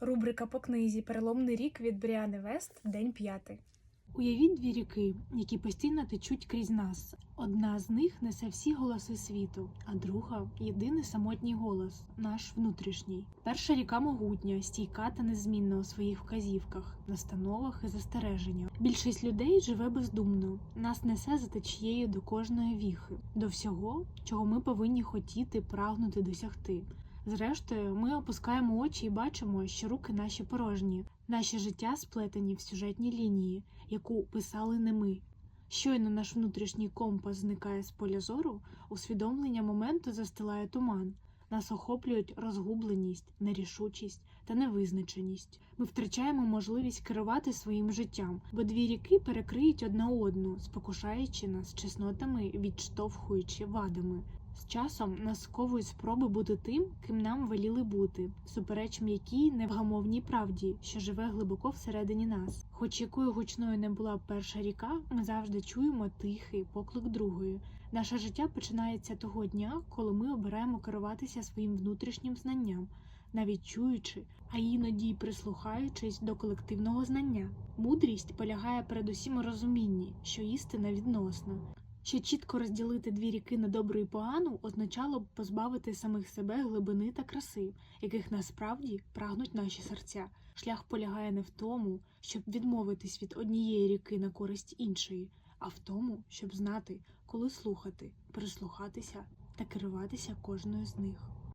Рубрика по книзі Переломний рік від Бріани Вест, день п'ятий. Уявіть дві ріки, які постійно течуть крізь нас. Одна з них несе всі голоси світу, а друга єдиний самотній голос, наш внутрішній. Перша ріка могутня, стійка та незмінна у своїх вказівках, настановах і застереженнях. Більшість людей живе бездумно, нас несе за течією до кожної віхи, до всього, чого ми повинні хотіти, прагнути досягти. Зрештою, ми опускаємо очі і бачимо, що руки наші порожні, наші життя сплетені в сюжетній лінії, яку писали не ми. Щойно наш внутрішній компас зникає з поля зору, усвідомлення моменту застилає туман. Нас охоплюють розгубленість, нерішучість та невизначеність. Ми втрачаємо можливість керувати своїм життям, бо дві ріки перекриють одна одну, спокушаючи нас чеснотами, відштовхуючи вадами. З часом нас спроби бути тим, ким нам веліли бути, супереч м'якій невгамовній правді, що живе глибоко всередині нас. Хоч якою гучною не була перша ріка, ми завжди чуємо тихий поклик другої. Наше життя починається того дня, коли ми обираємо керуватися своїм внутрішнім знанням, навіть чуючи, а іноді й прислухаючись до колективного знання. Мудрість полягає передусім у розумінні, що істина відносна. Ще чітко розділити дві ріки на добру і погану означало б позбавити самих себе глибини та краси, яких насправді прагнуть наші серця. Шлях полягає не в тому, щоб відмовитись від однієї ріки на користь іншої, а в тому, щоб знати, коли слухати, прислухатися та керуватися кожною з них.